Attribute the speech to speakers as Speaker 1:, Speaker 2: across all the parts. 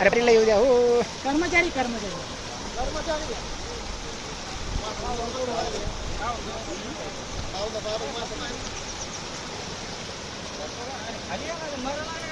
Speaker 1: अरे परीला येऊ द्या हो.
Speaker 2: कर्मचारी कर्मचारी.
Speaker 1: काय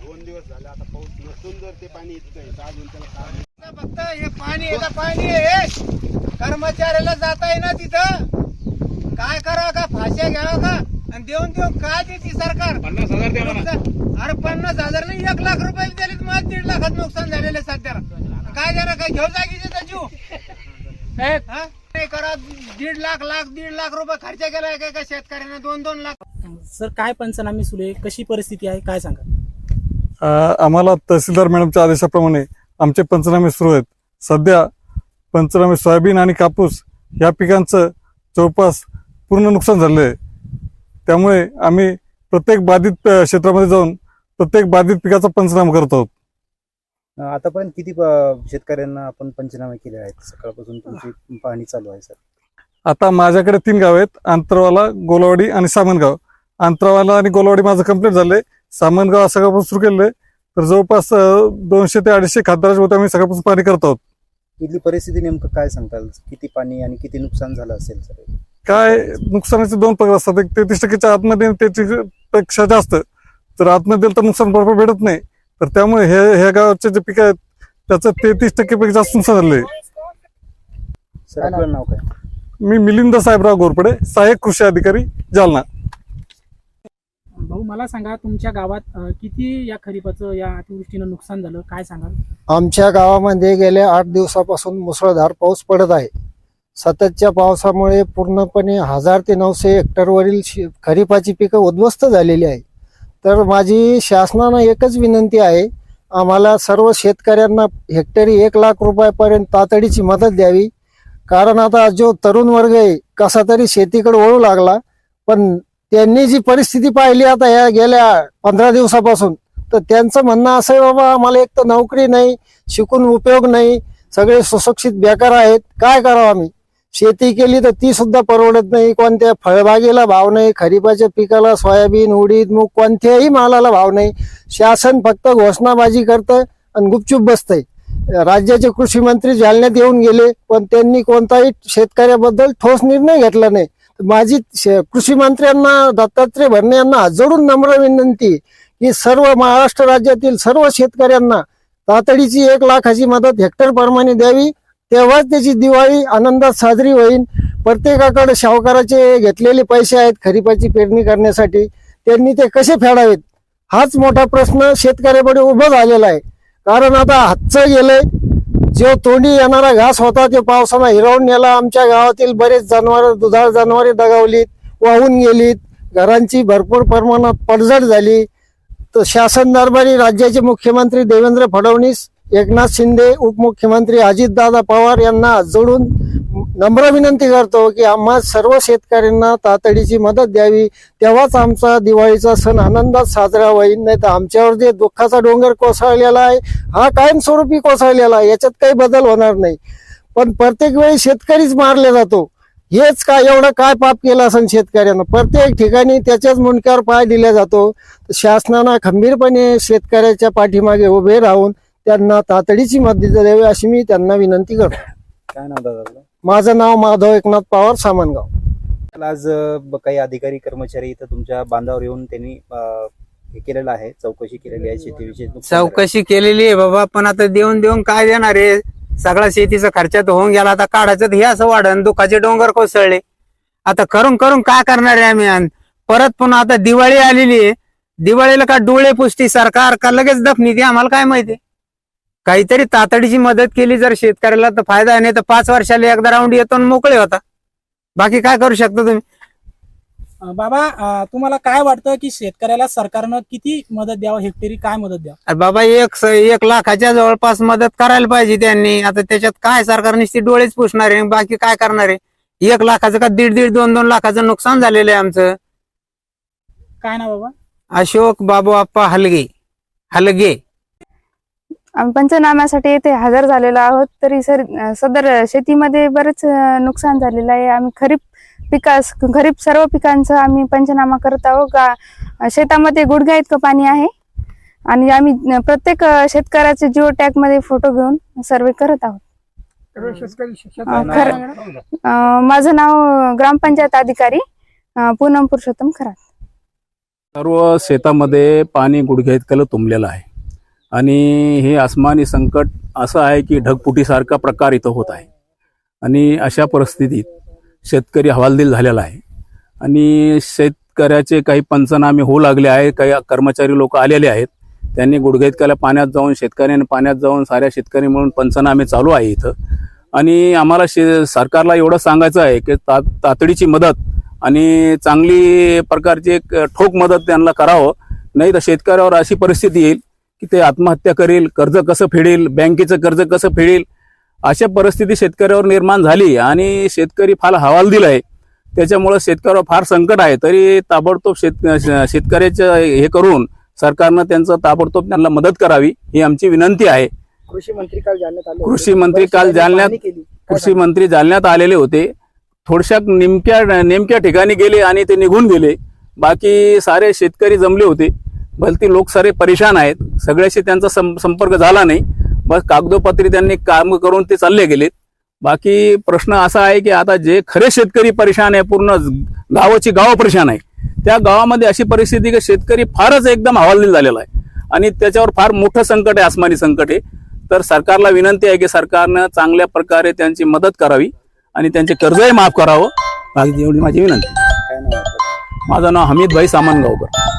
Speaker 3: दोन दिवस झाले आता पाऊस नसून जर ते पाणी इतकं तर अजून त्याला काय
Speaker 1: फक्त हे पाणी येतं पाणी आहे. कर्मचाऱ्याला जाता ना तिथं. काय करावं का? फाश्या घ्यावं का? आणि देऊन देऊन काय देते सरकार?
Speaker 4: पन्नास हजार
Speaker 1: अरे पन्नास हजार नाही एक लाख रुपये दिले मला दीड लाखात नुकसान झालेलं आहे सध्या काय देणार काय घेऊ जागीचे तर जीव
Speaker 2: साहेब
Speaker 1: हा? नाही करा दीड लाख लाख दीड लाख रुपये खर्च केलाय काय का शेतकऱ्यांना? दोन दोन लाख.
Speaker 2: सर काय पंचनामे सुरू आहे? कशी परिस्थिती आहे? काय सांगा?
Speaker 5: अ, आम्हाला तहसीलदार मॅडमच्या आदेशाप्रमाणे आमचे पंचनामे सुरू आहेत. सध्या पंचनामे सोयाबीन आणि कापूस या पिकांचं जवळपास पूर्ण नुकसान झालं आहे. त्यामुळे आम्ही प्रत्येक बाधित अ, क्षेत्रामध्ये जाऊन प्रत्येक बाधित पिकाचा पंचनामा करत आहोत.
Speaker 6: आतापर्यंत किती शेतकऱ्यांना आपण पंचनामे केले आहेत? सकाळपासून तुमची पाहणी चालू आहे सर.
Speaker 5: आता माझ्याकडे तीन गाव आहेत. आंतरवाला गोलावाडी आणि सामनगाव. आंतरवाला आणि गोलावाडी माझं कंप्लीट झालंय. सामनगाव सकाळपासून सुरू केलेलं तर जवळपास दोनशे ते अडीचशे खासदाराच्या होते आम्ही सकाळपासून पाणी करत आहोत.
Speaker 6: इथली परिस्थिती नेमकं काय सांगताल? किती पाणी आणि किती नुकसान झालं असेल सर?
Speaker 5: काय नुकसानाचे दोन प्रकार असतात. एक तेहतीस टक्केच्या आतमध्ये तेहतीसपेक्षा जास्त. तर आतमध्ये तर नुकसान भरपाई भेटत नाही. तर त्यामुळे हे ह्या गावाचे जे पिकं आहेत त्याचं तेहतीस टक्केपेक्षा जास्त नुकसान झालंय
Speaker 6: सर आपलं नाव काय?
Speaker 5: मी मिलिंद साहेबराव गोरपडे सहाय्यक कृषी अधिकारी जालना.
Speaker 2: भाऊ मला सांगा तुमच्या गावात अं, किती या खरीपाचं या अतिवृष्टीनं नुकसान झालं? काय सांगाल?
Speaker 7: आमच्या गावामध्ये गेल्या आठ दिवसापासून मुसळधार पाऊस पडत आहे. सततच्या पावसामुळे पूर्णपणे हजार ते नऊशे हेक्टरवरील शे- खरीपाची पिकं उद्ध्वस्त झालेली आहे. तर माझी शासनानं एकच विनंती आहे आम्हाला सर्व शेतकऱ्यांना हेक्टरी एक लाख रुपयापर्यंत तातडीची मदत द्यावी. कारण आता जो तरुण वर्ग आहे कसा तरी शेतीकडे वळू लागला पण त्यांनी जी परिस्थिती पाहिली आता या गेल्या पंधरा दिवसापासून तर त्यांचं म्हणणं असं आहे बाबा आम्हाला एक तर नोकरी नाही शिकून उपयोग नाही सगळे सुशिक्षित बेकार आहेत काय करावं आम्ही? शेती केली तर ती सुद्धा परवडत नाही कोणत्या फळबागेला भाव नाही खरीपाच्या पिकाला सोयाबीन उडीद मूग कोणत्याही मालाला भाव नाही. शासन फक्त घोषणाबाजी करतं आणि गुपचूप बसतंय. राज्याचे कृषी मंत्री जालन्यात येऊन गेले पण त्यांनी कोणताही शेतकऱ्याबद्दल ठोस निर्णय घेतला नाही. माझी शे- कृषी मंत्र्यांना दत्तात्रय भरणे यांना हात जोडून नम्र विनंती की सर्व महाराष्ट्र राज्यातील सर्व शेतकऱ्यांना तातडीची एक लाखाची मदत हेक्टर प्रमाणे द्यावी. तेव्हाच त्याची दिवाळी आनंदात साजरी होईल प्रत्येकाकडे सावकाराचे घेतलेले पैसे आहेत खरीपाची पेरणी करण्यासाठी. त्यांनी ते कसे फेडावेत? हाच मोठा प्रश्न शेतकऱ्यापुढे उभा झालेला आहे. कारण आता हातचं गेलंय. जो तोंडी येणारा घास होता ते पावसानं हिरावून नेला. आमच्या गावातील बरेच जनावर दुधाळ जनावरे दगावलीत वाहून गेलीत. घरांची भरपूर प्रमाणात पडझड झाली. तर शासन दरबारी राज्याचे मुख्यमंत्री देवेंद्र फडणवीस एकनाथ शिंदे उपमुख्यमंत्री अजितदादा पवार यांना जोडून नम्र विनंती करतो की आम्हा सर्व शेतकऱ्यांना तातडीची मदत द्यावी. तेव्हाच आमचा दिवाळीचा सण आनंदात साजरा होईल. नाही तर आमच्यावर जे दुःखाचा डोंगर कोसळलेला आहे. हा कायमस्वरूपी कोसळलेला आहे. याच्यात काही बदल होणार नाही. पण प्रत्येक वेळी शेतकरीच मारला जातो. हेच काय एवढं काय पाप केलं असेल शेतकऱ्यांना? प्रत्येक ठिकाणी त्याच्याच मुंडक्यावर पाय दिला जातो. तर शासनानं खंबीरपणे शेतकऱ्याच्या पाठीमागे उभे राहून त्यांना तातडीची मदत द्यावी अशी मी त्यांना विनंती करतो.
Speaker 6: काय नाव दादा आपलं?
Speaker 7: माझं नाव माधव एकनाथ पवार सामनगाव.
Speaker 6: आज अ, ब- काही अधिकारी कर्मचारी इथं तुमच्या बांधावर येऊन त्यांनी अ, हे केलेलं आहे चौकशी केलेली आहे शेतीविषयी.
Speaker 8: चौकशी केलेली आहे बाबा पण आता देऊन देऊन काय देणार आहे?
Speaker 1: सगळा शेतीचा खर्चात होऊन गेला आता काढायचं तर हे असं वाढन दुखाचे डोंगर कोसळले. आता करून करून काय करणार आहे आम्ही? आणि परत पुन्हा आता दिवाळी आलेली आहे. दिवाळीला का डोळे पुसती सरकार? का लगेच दफनी ती आम्हाला काय माहिती? काहीतरी तातडीची मदत केली जर शेतकऱ्याला तर फायदा आहे नाही तर पाच वर्षाला एकदा राऊंड येतो आणि मोकळे होता. बाकी काय करू शकता तुम्ही?
Speaker 2: अं, बाबा अं, तुम्हाला काय वाटतं की शेतकऱ्याला सरकारनं किती मदत द्यावं हेक्टरी काय मदत द्यावं?
Speaker 1: अरे बाबा एक स- एक लाखाच्या जवळपास मदत करायला पाहिजे त्यांनी. आता त्याच्यात काय सरकार नुसती डोळेच पुसणार आहे बाकी काय करणार? आहे एक लाखाचं का दीड दीड दोन दोन लाखाचं नुकसान झालेलं आहे आमचं.
Speaker 2: काय ना बाबा?
Speaker 1: अशोक बाबू आप्पा हलगे. हलगे.
Speaker 4: आम्ही पंचनाम्यासाठी येथे हजर झालेलो आहोत. तरी सर सदर शेतीमध्ये बरेच नुकसान झालेलं आहे. आम्ही खरीप पिकास खरीप सर्व पिकांचं आम्ही पंचनामा करत आहोत. गा शेतामध्ये गुडघ्या इतकं पाणी आहे. आणि आम्ही प्रत्येक शेतकऱ्याचे जिओ टॅगमध्ये फोटो घेऊन सर्वे करत आहोत. खर माझं नाव ग्रामपंचायत अधिकारी पूनम पुरुषोत्तम खरात.
Speaker 8: सर्व शेतामध्ये पाणी गुडघ्या इतकं तुंबलेलं आहे. आणि हे आसमानी संकट असं आहे की ढगफुटीसारखा प्रकार इथं होत आहे. आणि अशा परिस्थितीत शेतकरी हवालदिल झालेला आहे. आणि शेतकऱ्याचे काही पंचनामे होऊ लागले आहे काही कर्मचारी लोक आलेले आहेत. त्यांनी गुडघ्या पाण्यात जाऊन शेतकऱ्याने पाण्यात जाऊन साऱ्या शेतकरी म्हणून पंचनामे चालू आहे इथं. आणि आम्हाला शे सरकारला एवढं सांगायचं आहे की ता तातडीची मदत आणि चांगली प्रकारची एक ठोक मदत त्यांना करावं. नाही तर शेतकऱ्यावर अशी परिस्थिती येईल की ते आत्महत्या करेल कर्ज कसं फेडेल बँकेचं कर्ज कसं फेडेल अशा परिस्थिती शेतकऱ्यावर निर्माण झाली आणि शेतकरी फार हवालदिल आहे त्याच्यामुळं शेतकऱ्यावर फार संकट आहे. तरी ताबडतोब शेत शेतकऱ्याचं हे करून सरकारनं त्यांचं ताबडतोब त्यांना मदत करावी ही आमची विनंती आहे.
Speaker 6: कृषी मंत्री काल जालन्यात आले
Speaker 8: कृषी मंत्री काल जालन्यात- कृषी मंत्री जालन्यात आलेले होते. थोडशा नेमक्या नेमक्या ठिकाणी गेले आणि ते निघून गेले. बाकी सारे शेतकरी जमले होते. भलती लोक सारे परेशान आहेत. सगळ्याशी त्यांचा सं- संपर्क झाला नाही. बस कागदोपत्री त्यांनी काम करून ते चालले गेलेत. बाकी प्रश्न असा आहे की आता जे खरे शेतकरी परेशान आहे पूर्ण गावाची गाव परेशान आहे त्या गावामध्ये अशी परिस्थिती की शेतकरी फारच एकदम हवालदिल झालेला आहे. आणि त्याच्यावर फार मोठं संकट आहे आसमानी संकट आहे. तर सरकारला विनंती आहे की सरकारनं चांगल्या प्रकारे त्यांची मदत करावी आणि त्यांचे कर्जही माफ करावं. बाकी एवढी माझी विनंती? माझं नाव हमीद भाई सामनगावकर.